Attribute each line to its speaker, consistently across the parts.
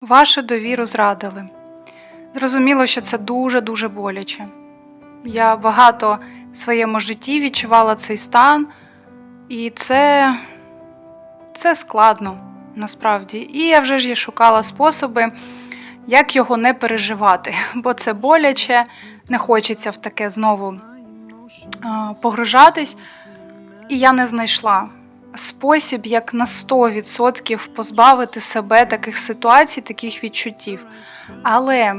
Speaker 1: Вашу довіру зрадили. Зрозуміло, що це дуже-дуже боляче. Я багато в своєму житті відчувала цей стан, і це, це складно насправді. І я вже ж і шукала способи, як його не переживати, бо це боляче, не хочеться в таке знову погружатись. І я не знайшла спосіб, як на 100% позбавити себе таких ситуацій, таких відчуттів. Але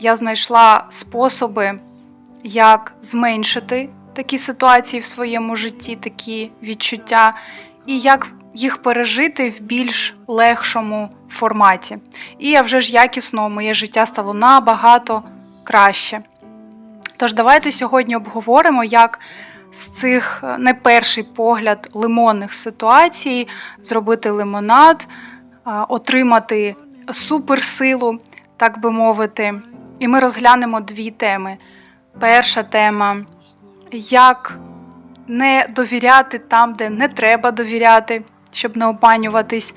Speaker 1: я знайшла способи, як зменшити такі ситуації в своєму житті, такі відчуття, і як їх пережити в більш легшому форматі. І я вже ж якісно моє життя стало набагато краще. Тож давайте сьогодні обговоримо, як з цих е, не перший погляд лимонних ситуацій зробити лимонад, отримати суперсилу, так би мовити. І ми розглянемо дві теми. Перша тема як не довіряти там, де не треба довіряти, щоб не обманюватись,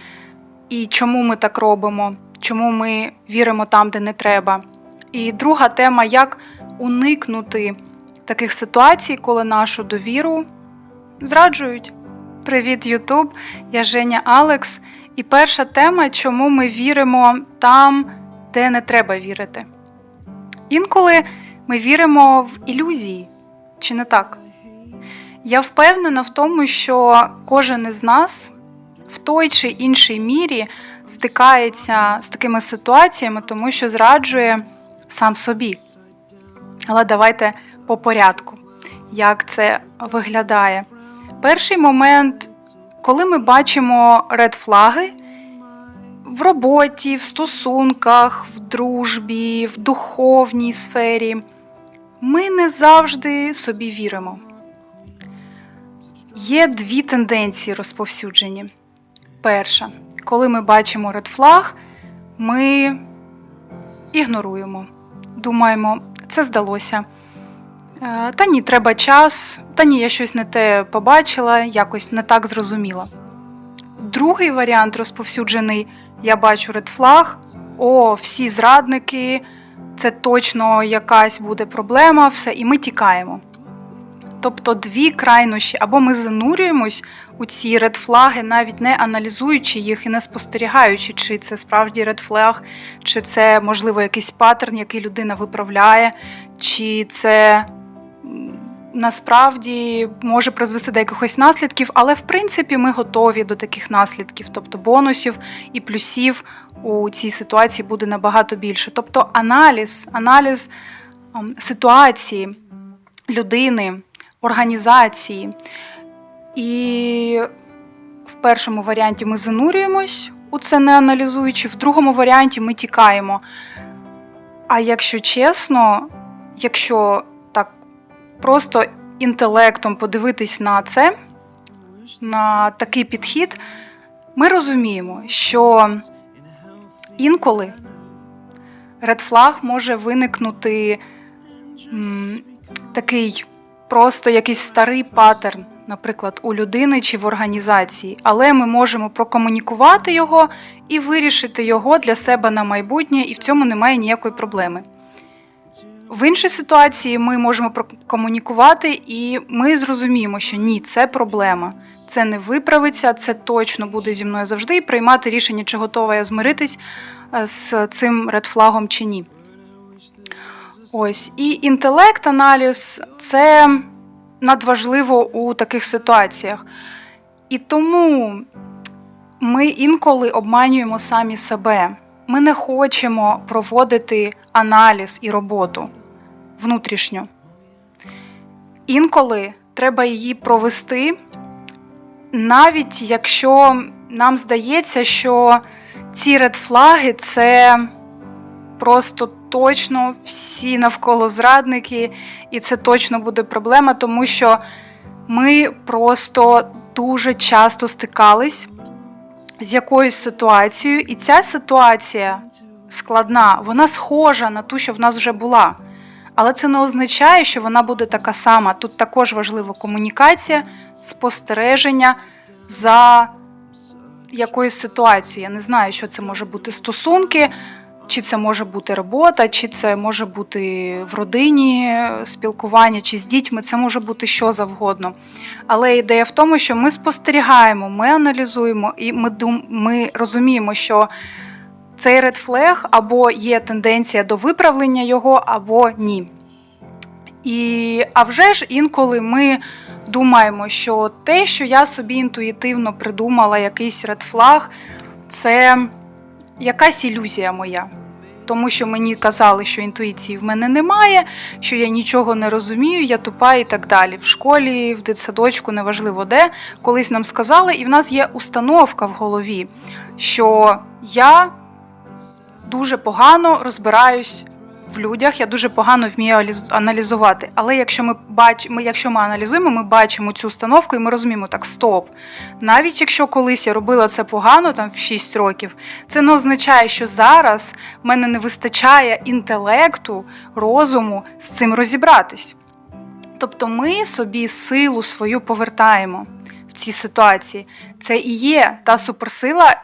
Speaker 1: і чому ми так робимо, чому ми віримо там, де не треба. І друга тема як уникнути таких ситуацій, коли нашу довіру зраджують. Привіт, Ютуб! Я Женя Алекс. І перша тема, чому ми віримо там, де не треба вірити. Інколи ми віримо в ілюзії, чи не так? Я впевнена в тому, що кожен із нас в той чи іншій мірі стикається з такими ситуаціями, тому що зраджує сам собі. Але давайте по порядку, як це виглядає. Перший момент, коли ми бачимо редфлаги в роботі, в стосунках, в дружбі, в духовній сфері, ми не завжди собі віримо. Є дві тенденції розповсюджені. Перша, коли ми бачимо редфлаг, ми ігноруємо, думаємо, це здалося. Е, Та ні, треба час, та ні, я щось не те побачила, якось не так зрозуміла. Другий варіант розповсюджений: я бачу редфлаг, о, всі зрадники, це точно якась буде проблема, все, і ми тікаємо. Тобто дві крайнощі, або ми занурюємось у ці редфлаги, навіть не аналізуючи їх і не спостерігаючи, чи це справді редфлаг, чи це, можливо, якийсь паттерн, який людина виправляє, чи це насправді може призвести до якихось наслідків, але в принципі ми готові до таких наслідків, тобто бонусів і плюсів у цій ситуації буде набагато більше. Тобто аналіз, аналіз ем, ситуації людини, організації. І в першому варіанті ми занурюємось у це не аналізуючи, в другому варіанті ми тікаємо. А якщо чесно, якщо так просто інтелектом подивитись на це, на такий підхід, ми розуміємо, що інколи редфлаг може виникнути м, такий просто якийсь старий паттерн, наприклад, у людини чи в організації, але ми можемо прокомунікувати його і вирішити його для себе на майбутнє, і в цьому немає ніякої проблеми. В іншій ситуації ми можемо прокомунікувати, і ми зрозуміємо, що ні, це проблема, це не виправиться, це точно буде зі мною завжди, і приймати рішення, чи готова я змиритись е, з цим редфлагом чи ні. Ось і інтелект, аналіз це надважливо у таких ситуаціях. І тому ми інколи обманюємо самі себе. Ми не хочемо проводити аналіз і роботу внутрішню. Інколи треба її провести, навіть якщо нам здається, що ці редфлаги це просто точно всі навколо зрадники, і це точно буде проблема, тому що ми просто дуже часто стикались з якоюсь ситуацією, і ця ситуація складна, вона схожа на ту, що в нас вже була. Але це не означає, що вона буде така сама. Тут також важлива комунікація, спостереження за якоїсь ситуації. Я не знаю, що це може бути стосунки, чи це може бути робота, чи це може бути в родині спілкування, чи з дітьми, це може бути що завгодно. Але ідея в тому, що ми спостерігаємо, ми аналізуємо і ми, дум, ми розуміємо, що цей flag або є тенденція до виправлення його, або ні. І а вже ж інколи ми думаємо, що те, що я собі інтуїтивно придумала, якийсь flag, це якась ілюзія моя. Тому що мені казали, що інтуїції в мене немає, що я нічого не розумію, я тупа і так далі. В школі, в дитсадочку, неважливо де, колись нам сказали, і в нас є установка в голові, що я дуже погано розбираюсь в людях, я дуже погано вмію аналізувати. Але якщо ми бач... ми, якщо ми аналізуємо, ми бачимо цю установку і ми розуміємо, так, стоп. Навіть якщо колись я робила це погано, там в 6 років, це не означає, що зараз в мене не вистачає інтелекту, розуму з цим розібратись. Тобто ми собі силу свою повертаємо цій ситуації. Це і є та суперсила,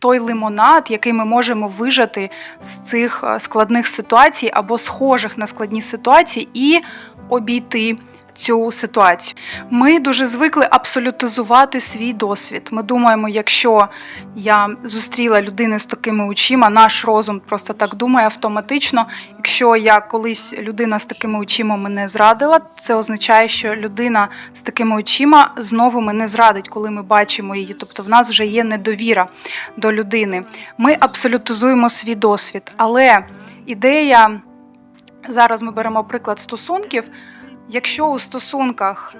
Speaker 1: той, лимонад, який ми можемо вижати з цих е, складних ситуацій або схожих на складні ситуації, і обійти цю ситуацію. Ми дуже звикли абсолютизувати свій досвід. Ми думаємо, якщо я зустріла людину з такими очима, наш розум просто так думає автоматично. Якщо я колись людина з такими очима мене зрадила, це означає, що людина з такими очима знову мене зрадить, коли ми бачимо її. Тобто в нас вже є недовіра до людини. Ми абсолютизуємо свій досвід, але ідея зараз ми беремо приклад стосунків. Якщо у стосунках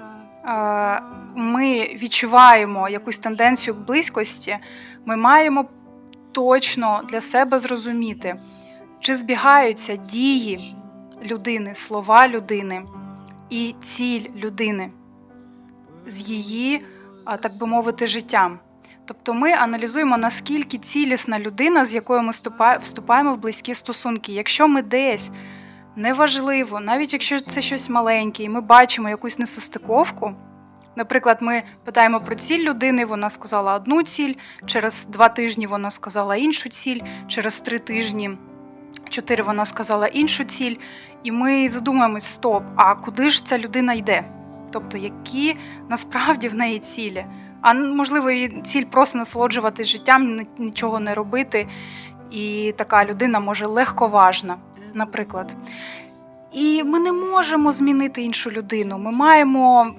Speaker 1: е, ми відчуваємо якусь тенденцію к близькості, ми маємо точно для себе зрозуміти, чи збігаються дії людини, слова людини і ціль людини з її, так би мовити, життям. Тобто ми аналізуємо, наскільки цілісна людина, з якою ми вступаємо в близькі стосунки. Якщо ми десь неважливо, навіть якщо це щось маленьке, і ми бачимо якусь несостиковку. Наприклад, ми питаємо про ціль людини, вона сказала одну ціль, через два тижні вона сказала іншу ціль, через три тижні, чотири вона сказала іншу ціль, і ми задумуємось, стоп, а куди ж ця людина йде? Тобто, які насправді в неї цілі? А можливо, її ціль просто насолоджуватись життям, нічого не робити, і така людина може легковажна, наприклад. І ми не можемо змінити іншу людину. Ми маємо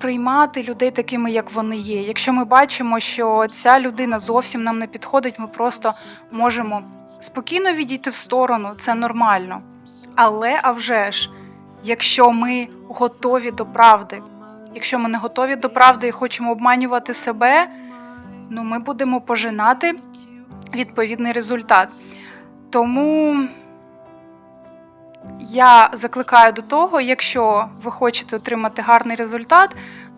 Speaker 1: приймати людей такими, як вони є. Якщо ми бачимо, що ця людина зовсім нам не підходить, ми просто можемо спокійно відійти в сторону, це нормально. Але а вже ж, якщо ми готові до правди, якщо ми не готові до правди і хочемо обманювати себе, ну ми будемо пожинати відповідний результат. Тому я закликаю до того, якщо ви хочете отримати гарний результат,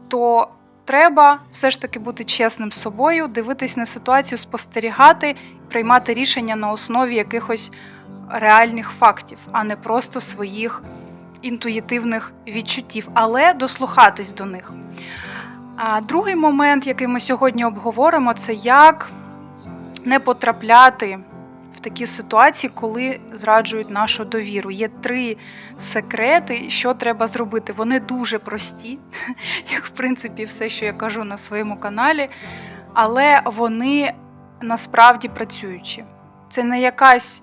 Speaker 1: то треба все ж таки бути чесним з собою, дивитись на ситуацію, спостерігати, приймати рішення на основі якихось реальних фактів, а не просто своїх інтуїтивних відчуттів, але дослухатись до них. А другий момент, який ми сьогодні обговоримо, це як не потрапляти такі ситуації, коли зраджують нашу довіру. Є три секрети, що треба зробити. Вони дуже прості, як в принципі все, що я кажу на своєму каналі, але вони насправді працюючі. Це не якась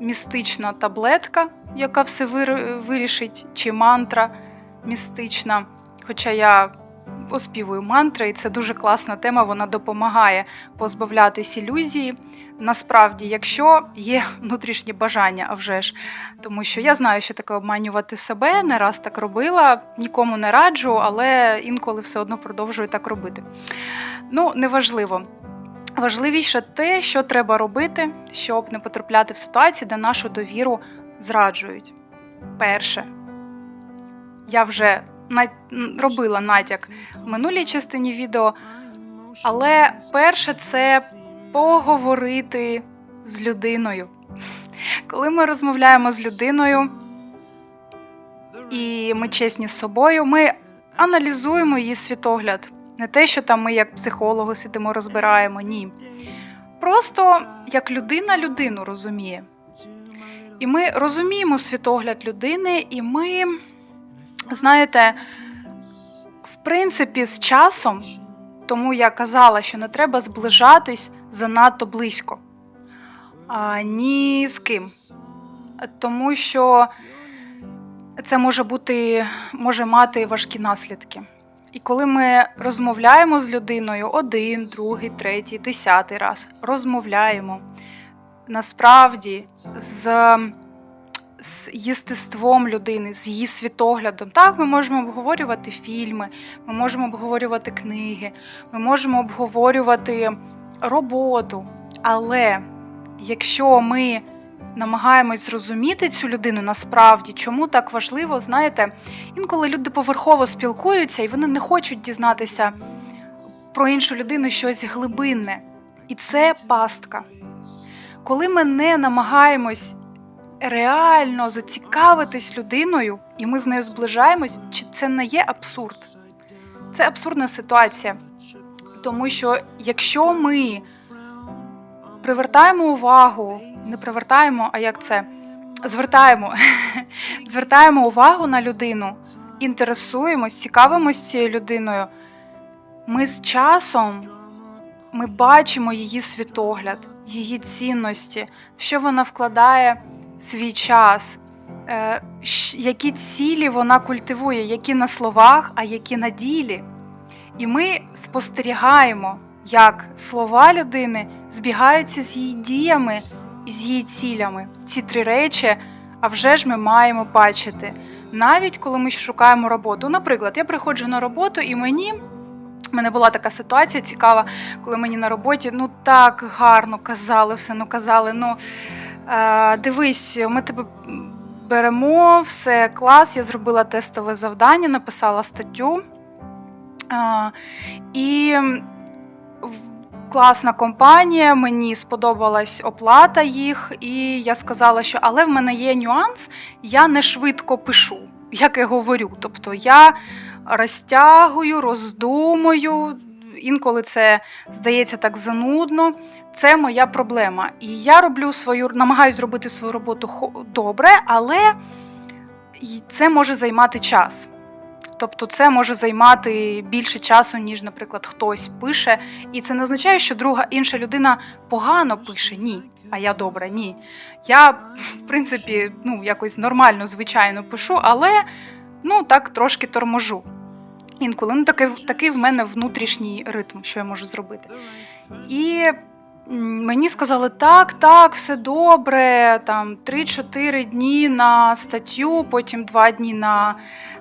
Speaker 1: містична таблетка, яка все вирішить, чи мантра містична. Хоча я оспівую мантри, і це дуже класна тема, вона допомагає позбавлятись ілюзії. Насправді, якщо є внутрішнє бажання, а вже ж, тому що я знаю, що таке обманювати себе, не раз так робила, нікому не раджу, але інколи все одно продовжую так робити. Ну, неважливо. Важливіше те, що треба робити, щоб не потрапляти в ситуацію, де нашу довіру зраджують. Перше, я вже робила натяк в минулій частині відео, але перше це поговорити з людиною. Коли ми розмовляємо з людиною і ми чесні з собою, ми аналізуємо її світогляд. Не те, що там ми як психологи сидимо, розбираємо, ні. Просто як людина людину розуміє. І ми розуміємо світогляд людини, і ми, знаєте, в принципі, з часом, тому я казала, що не треба зближатись занадто близько, а, ні з ким. Тому що це може бути, може мати важкі наслідки. І коли ми розмовляємо з людиною один, другий, третій, десятий раз, розмовляємо насправді з, з єстеством людини, з її світоглядом. Так, ми можемо обговорювати фільми, ми можемо обговорювати книги, ми можемо обговорювати роботу. Але якщо ми намагаємось зрозуміти цю людину насправді, чому так важливо, знаєте, інколи люди поверхово спілкуються і вони не хочуть дізнатися про іншу людину щось глибинне. І це пастка. Коли ми не намагаємось реально зацікавитись людиною, і ми з нею зближаємось, чи це не є абсурд? Це абсурдна ситуація. Тому що якщо ми привертаємо увагу, не привертаємо, а як це? Звертаємо, звертаємо увагу на людину, інтересуємось, цікавимось цією людиною. Ми з часом ми бачимо її світогляд, її цінності, що вона вкладає свій час, е, які цілі вона культивує, які на словах, а які на ділі. І ми спостерігаємо, як слова людини збігаються з її діями і з її цілями. Ці три речі, а вже ж ми маємо бачити. Навіть коли ми шукаємо роботу. Наприклад, я приходжу на роботу і мені. У мене була така ситуація цікава, коли мені на роботі ну так гарно казали все, ну казали, ну дивись, ми тебе беремо, все клас. Я зробила тестове завдання, написала статтю. І класна компанія, мені сподобалась оплата їх, і я сказала, що але в мене є нюанс, я не швидко пишу, як я говорю. Тобто я розтягую, роздумую. Інколи це здається так занудно. Це моя проблема. І я роблю свою, намагаюся зробити свою роботу добре, але це може займати час. Тобто це може займати більше часу, ніж, наприклад, хтось пише. І це не означає, що друга інша людина погано пише. Ні. А я добре, ні. Я, в принципі, ну, якось нормально, звичайно пишу, але ну, так трошки торможу. Інколи ну, такий, такий в мене внутрішній ритм, що я можу зробити. І мені сказали, так, так, все добре, там 3-4 дні на статтю, потім 2 дні на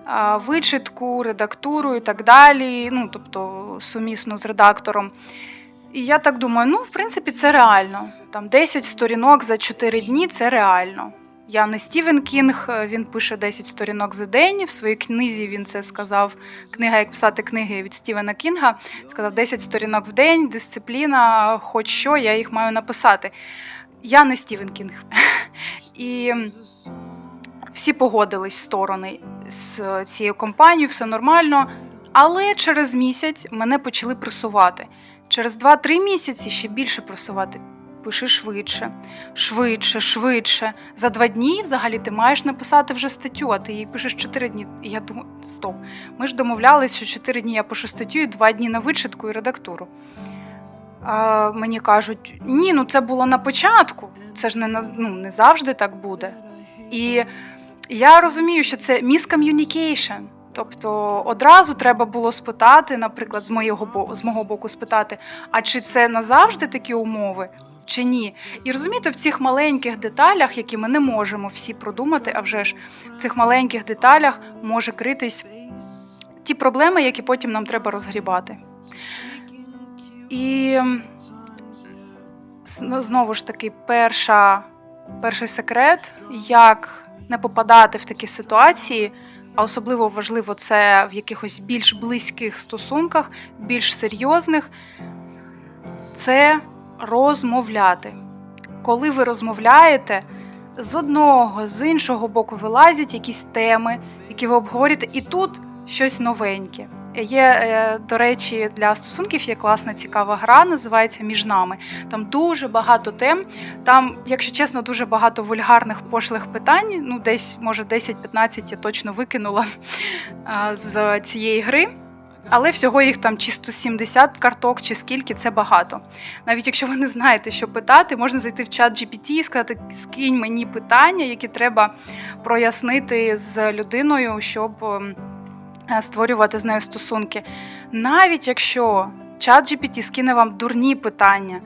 Speaker 1: а, вичитку, редактуру і так далі. Ну, тобто сумісно з редактором. І я так думаю, ну, в принципі, це реально. Там 10 сторінок за 4 дні це реально. Я не Стівен Кінг, е, він пише 10 сторінок за день. В своїй книзі він це сказав. Книга, як писати книги від Стівена Кінга. Сказав 10 сторінок в день, дисципліна, хоч що, я їх маю написати. Я не Стівен Кінг. І всі погодились сторони з цією компанією, все нормально. Але через місяць мене почали пресувати. Через 2-3 місяці ще більше пресувати. Пиши швидше, швидше, швидше. За два дні взагалі ти маєш написати вже статтю, а ти її пишеш 4 дні. І я думаю, стоп. Ми ж домовлялись, що 4 дні я пишу статтю і 2 дні на вичитку і редактуру. А мені кажуть, ні, ну це було на початку. Це ж не, ну, не завжди так буде. І я розумію, що це miscommunication. Тобто одразу треба було спитати, наприклад, з моєго з мого боку спитати, а чи це назавжди такі умови, чи ні? І розумієте, в цих маленьких деталях, які ми не можемо всі продумати, а вже ж в цих маленьких деталях може критись ті проблеми, які потім нам треба розгрібати. І ну, знову ж таки, перша, перший секрет, як не попадати в такі ситуації, а особливо важливо це в якихось більш близьких стосунках, більш серйозних, це розмовляти. Коли ви розмовляєте, з одного, з іншого боку вилазять якісь теми, які ви обговорюєте, і тут щось новеньке. Є, е, до речі, для стосунків є класна цікава гра, називається Між нами. Там дуже багато тем. Там, якщо чесно, дуже багато вульгарних пошлих питань. Ну, десь, може, 10-15 я точно викинула з цієї гри. Але всього їх там чи 170 карток, чи скільки це багато. Навіть якщо ви не знаєте, що питати, можна зайти в чат GPT і сказати, скинь мені питання, які треба прояснити з людиною, щоб ем, е, створювати з нею стосунки. Навіть якщо чат GPT скине вам дурні питання,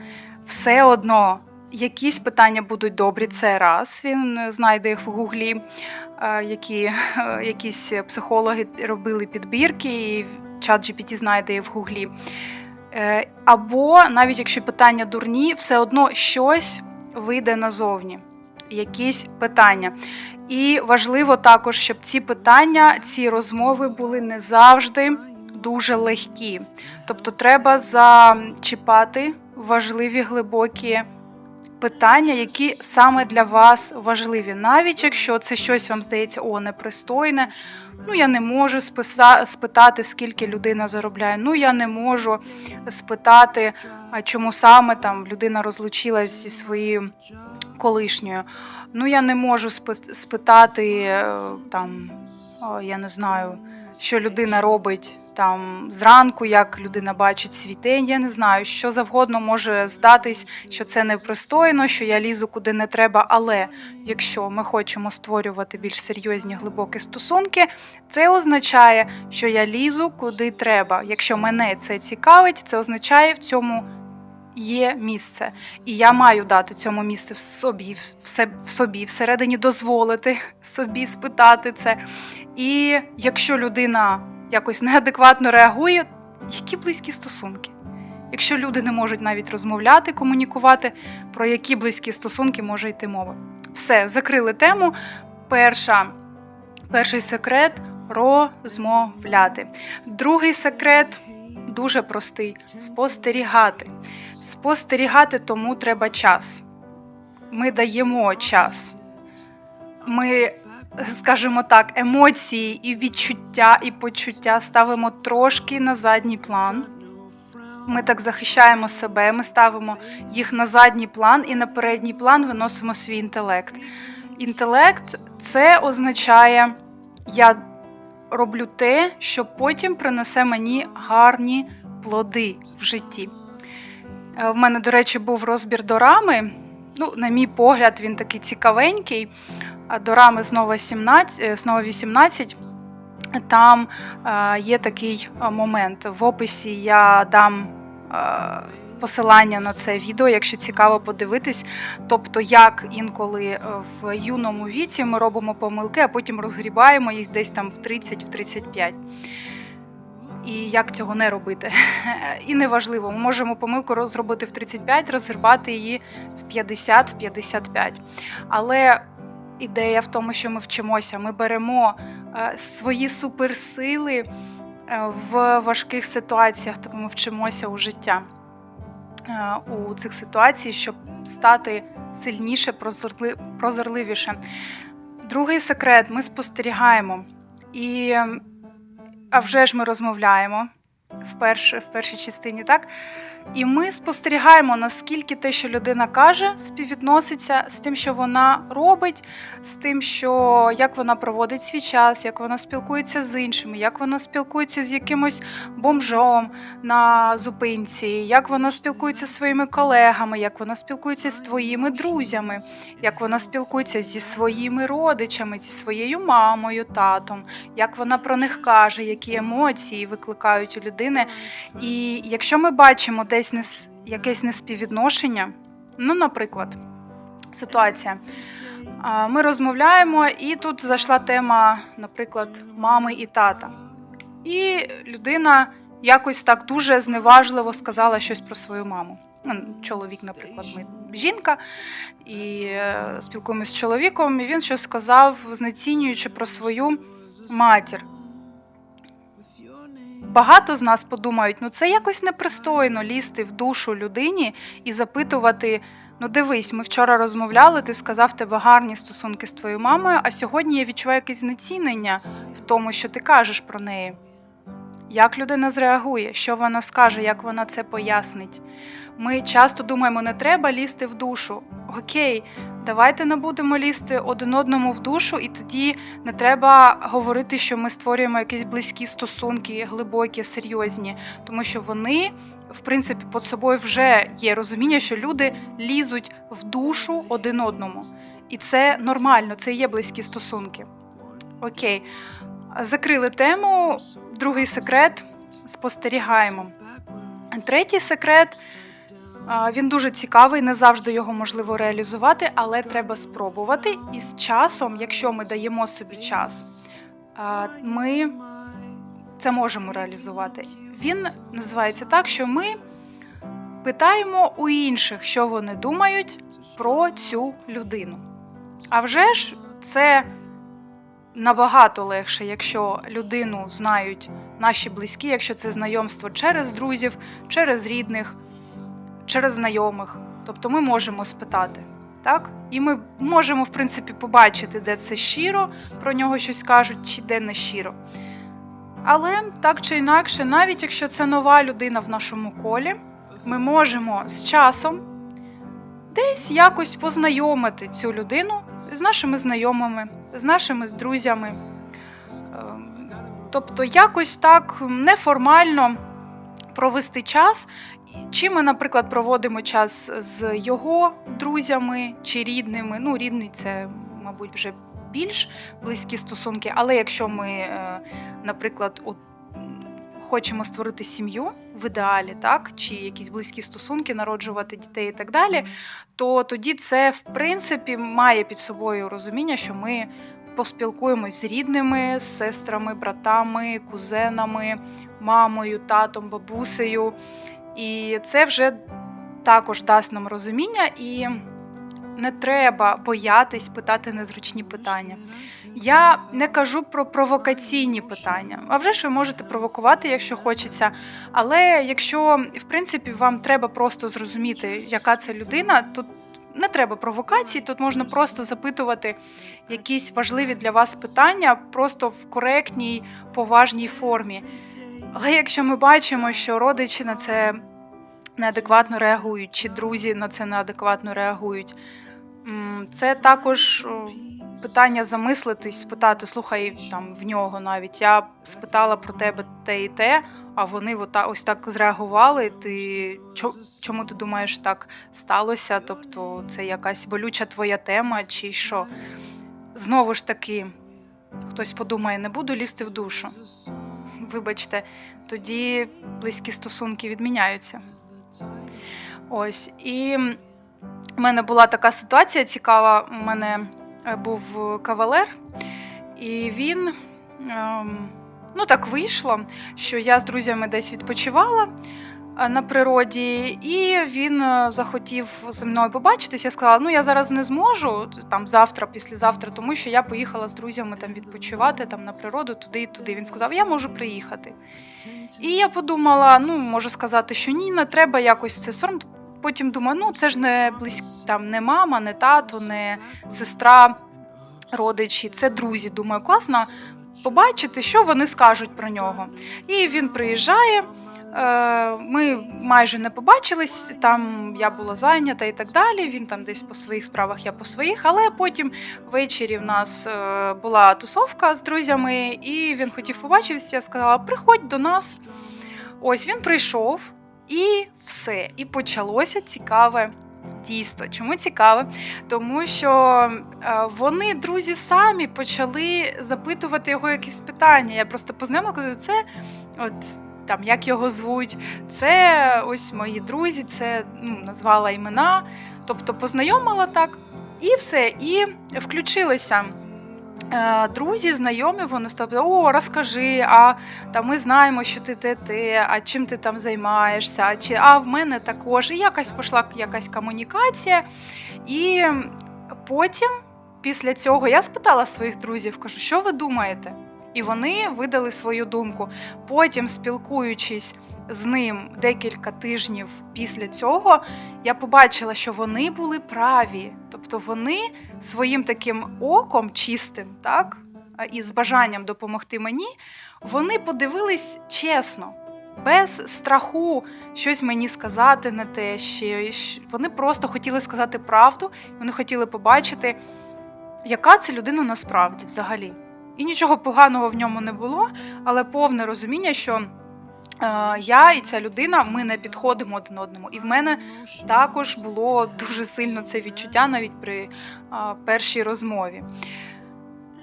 Speaker 1: все одно якісь питання будуть добрі, це раз. Він знайде їх в гуглі, е, які е, якісь психологи робили підбірки, і чат GPT знайде їх в гуглі. Е, Або навіть якщо питання дурні, все одно щось вийде назовні, якісь питання. І важливо також, щоб ці питання, ці розмови були не завжди дуже легкі. Тобто треба зачіпати важливі глибокі питання, які саме для вас важливі. Навіть якщо це щось вам здається, о, непристойне. Ну, я не можу списа- спитати, скільки людина заробляє. Ну, я не можу спитати, чому саме там людина розлучилась зі своєю колишньою. Ну, я не можу спи- спитати е, там, я не знаю, що людина робить там зранку, як людина бачить свій день. Я не знаю, що завгодно може здатись, що це непристойно, що я лізу куди не треба. Але якщо ми хочемо створювати більш серйозні глибокі стосунки, це означає, що я лізу куди треба. Якщо мене це цікавить, це означає в цьому. Є місце, і я маю дати цьому місце в собі, в собі, всередині дозволити собі спитати це. І якщо людина якось неадекватно реагує, які близькі стосунки? Якщо люди не можуть навіть розмовляти, комунікувати, про які близькі стосунки може йти мова? Все, закрили тему. Перша, перший секрет розмовляти. Другий секрет дуже простий спостерігати. Спостерігати тому треба час. Ми даємо час. Ми, скажімо так, емоції і відчуття, і почуття ставимо трошки на задній план. Ми так захищаємо себе, ми ставимо їх на задній план і на передній план виносимо свій інтелект. Інтелект це означає, я роблю те, що потім принесе мені гарні плоди в житті. Е, В мене, до речі, був розбір дорами. Ну, на мій погляд, він такий цікавенький. Дорами знову 17, е, знову 18. Там е, є такий е, момент. В описі я дам посилання на це відео, якщо цікаво подивитись. Тобто, як інколи в юному віці ми робимо помилки, а потім розгрібаємо їх десь там в 30-35. І як цього не робити. І неважливо, ми можемо помилку зробити в 35, розгрібати її в 50, в 55. Але ідея в тому, що ми вчимося, ми беремо е, свої суперсили е, в важких ситуаціях, тобто ми вчимося у життя е, у цих ситуаціях, щоб стати сильніше, прозорли- прозорливіше. Другий секрет ми спостерігаємо. І а вже ж ми розмовляємо в, перш, в першій частині, так? І ми спостерігаємо, наскільки те, що людина каже, співвідноситься з тим, що вона робить, з тим, що як вона проводить свій час, як вона спілкується з іншими, як вона спілкується з якимось бомжом на зупинці, як вона спілкується зі своїми колегами, як вона спілкується з твоїми друзями, як вона спілкується зі своїми родичами, зі своєю мамою, татом, як вона про них каже, які емоції викликають у людини. І якщо ми бачимо десь нес- якесь неспіввідношення, ну, наприклад, ситуація. Ми розмовляємо, і тут зайшла тема, наприклад, мами і тата. І людина якось так дуже зневажливо сказала щось про свою маму. Ну, чоловік, наприклад, ми жінка, і е, спілкуємося з чоловіком, і він щось сказав, знецінюючи про свою матір. Багато з нас подумають, ну це якось непристойно лізти в душу людині і запитувати: ну дивись, ми вчора розмовляли, ти сказав тебе гарні стосунки з твоєю мамою, а сьогодні я відчуваю якесь знецінення в тому, що ти кажеш про неї. Як людина зреагує, що вона скаже, як вона це пояснить. Ми часто думаємо, не треба лізти в душу. Окей, давайте не будемо лізти один одному в душу, і тоді не треба говорити, що ми створюємо якісь близькі стосунки, глибокі, серйозні, тому що вони, в принципі, під собою вже є розуміння, що люди лізуть в душу один одному. І це нормально, це є близькі стосунки. Окей, закрили тему. Другий секрет спостерігаємо. Третій секрет. Він дуже цікавий, не завжди його можливо реалізувати, але треба спробувати. І з часом, якщо ми даємо собі час, ми це можемо реалізувати. Він називається так, що ми питаємо у інших, що вони думають про цю людину. А вже ж це набагато легше, якщо людину знають наші близькі, якщо це знайомство через друзів, через рідних, через знайомих. Тобто ми можемо спитати. Так? І ми можемо, в принципі, побачити, де це щиро, про нього щось кажуть, чи де не щиро. Але так чи інакше, навіть якщо це нова людина в нашому колі, ми можемо з часом десь якось познайомити цю людину з нашими знайомими, з нашими друзями. Ем, Тобто, якось так неформально провести час. Чи ми, наприклад, проводимо час з його друзями чи рідними. Ну, рідний це, мабуть, вже більш близькі стосунки. Але якщо ми, е, наприклад, м, хочемо створити сім'ю в ідеалі, так, чи якісь близькі стосунки, народжувати дітей і так далі, то тоді це, в принципі, має під собою розуміння, що ми поспілкуємось з рідними, з сестрами, братами, кузенами, мамою, татом, бабусею. І це вже також дасть нам розуміння, і не треба боятись питати незручні питання. Я не кажу про провокаційні питання. А вже ж ви можете провокувати, якщо хочеться. Але якщо, в принципі, вам треба просто зрозуміти, яка це людина, тут не треба провокацій, тут можна просто запитувати якісь важливі для вас питання, просто в коректній, поважній формі. Але якщо ми бачимо, що родичі на це неадекватно реагують, чи друзі на це неадекватно реагують, це також питання замислитись, спитати, слухай там в нього навіть. Я спитала про тебе те і те, а вони ось так зреагували. Ти чому ти думаєш, так сталося? Тобто це якась болюча твоя тема, чи що? Знову ж таки, хтось подумає, не буду лізти в душу. Вибачте, тоді близькі стосунки відміняються. Ось. І в мене була така ситуація цікава. У мене е, був кавалер, і він. ем, Ну, так вийшло, що я з друзями десь відпочивала е, на природі, і він е, захотів зі мною побачитись. Я сказала: ну я зараз не зможу, там завтра, післязавтра, тому що я поїхала з друзями там відпочивати там на природу туди і туди. Він сказав, я можу приїхати. І я подумала: ну можу сказати, що ні, не треба якось це сором. Потім думаю, ну це ж не близькі, там не мама, не тато, не сестра, родичі, це друзі. Думаю, класно побачити, що вони скажуть про нього. І він приїжджає. е, Ми майже не побачились, там я була зайнята і так далі. Він там десь по своїх справах, я по своїх. Але потім ввечері в нас е, була тусовка з друзями, і він хотів побачитися. Я сказала: приходь до нас. Ось він прийшов, і все. І почалося цікаве дійство. Чому цікаве? Тому що е, вони, друзі, самі почали запитувати його якісь питання. Я просто познайомила, це от. Там як його звуть, це ось мої друзі, це ну, назвала імена, тобто познайомила так, і все. І включилися друзі, знайомі, вони стали, о, розкажи, а та ми знаємо, що ти те, те, а чим ти там займаєшся, а, чи, а в мене також. І якась пішла якась комунікація. І потім, після цього, я спитала своїх друзів, кажу, що ви думаєте? І вони видали свою думку. Потім, спілкуючись з ним декілька тижнів після цього, я побачила, що вони були праві. Тобто вони своїм таким оком чистим, так? і з бажанням допомогти мені, вони подивились чесно, без страху щось мені сказати не те. Ще щ- вони просто хотіли сказати правду, вони хотіли побачити, яка це людина насправді взагалі. І нічого поганого в ньому не було, але повне розуміння, що я і ця людина ми не підходимо один одному. І в мене також було дуже сильно це відчуття навіть при е, першій розмові.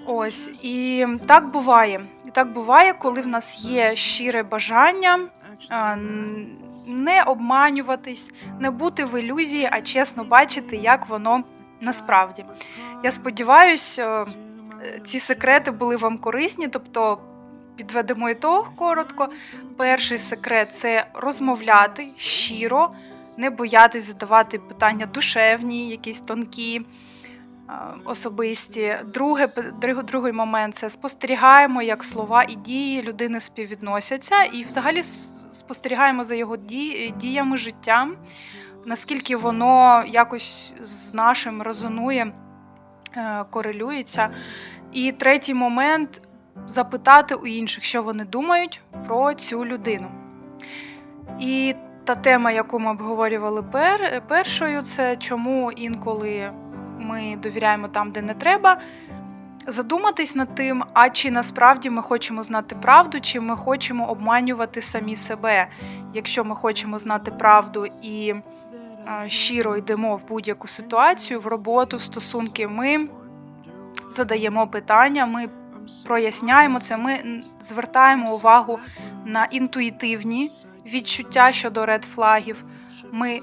Speaker 1: Ось і так буває. І так буває, коли в нас є щире бажання не обманюватись, не бути в ілюзії, а чесно бачити, як воно насправді. Я сподіваюся, ці секрети були вам корисні, тобто підведемо ітог коротко. Перший секрет це розмовляти щиро, не боятись задавати питання душевні, якісь тонкі. Особисті. Друге, другий момент це спостерігаємо, як слова і дії людини співвідносяться, і взагалі спостерігаємо за його діями, життям, наскільки воно якось з нашим резонує, е, корелюється. І третій момент запитати у інших, що вони думають про цю людину. І та тема, яку ми обговорювали пер, першою, це чому інколи ми довіряємо там, де не треба. Задуматись над тим, а чи насправді ми хочемо знати правду, чи ми хочемо обманювати самі себе. Якщо ми хочемо знати правду і е, щиро йдемо в будь-яку ситуацію, в роботу, в стосунки, ми задаємо питання, ми проясняємо це, ми звертаємо увагу на інтуїтивні відчуття щодо редфлагів. Ми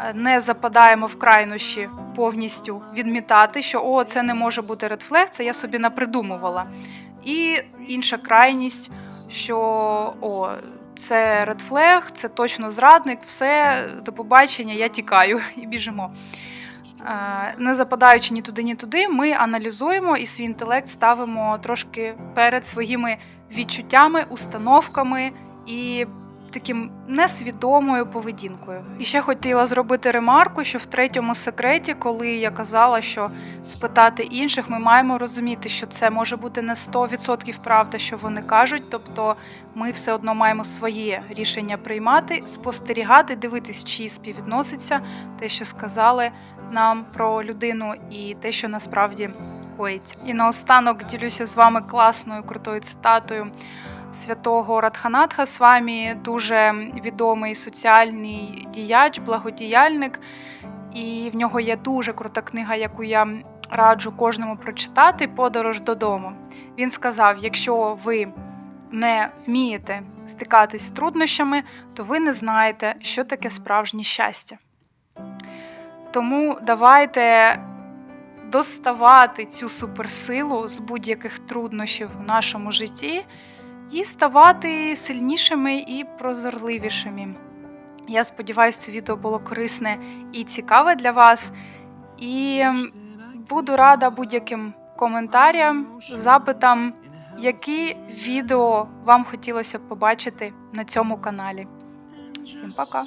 Speaker 1: е, не западаємо в крайнощі повністю відмітати, що о, це не може бути редфлег, це я собі напридумувала. І інша крайність, що о, це редфлег, це точно зрадник, все, до побачення, я тікаю і біжимо. Не западаючи ні туди, ні туди, ми аналізуємо і свій інтелект ставимо трошки перед своїми відчуттями, установками і таким несвідомою поведінкою. І ще хотіла зробити ремарку, що в третьому секреті, коли я казала, що спитати інших, ми маємо розуміти, що це може бути не 100% правда, що вони кажуть. Тобто ми все одно маємо своє рішення приймати, спостерігати, дивитись, чи співвідноситься те, що сказали нам про людину, і те, що насправді коїться. І наостанок ділюся з вами класною крутою цитатою святого Радханатха з вами, дуже відомий соціальний діяч, благодіяльник. І в нього є дуже крута книга, яку я раджу кожному прочитати Подорож додому. Він сказав: якщо ви не вмієте стикатись з труднощами, то ви не знаєте, що таке справжнє щастя. Тому давайте доставати цю суперсилу з будь-яких труднощів в нашому житті і ставати сильнішими і прозорливішими. Я сподіваюся, це відео було корисне і цікаве для вас. І ем, буду рада будь-яким коментарям, запитам, які відео вам хотілося б побачити на цьому каналі. Всім пока!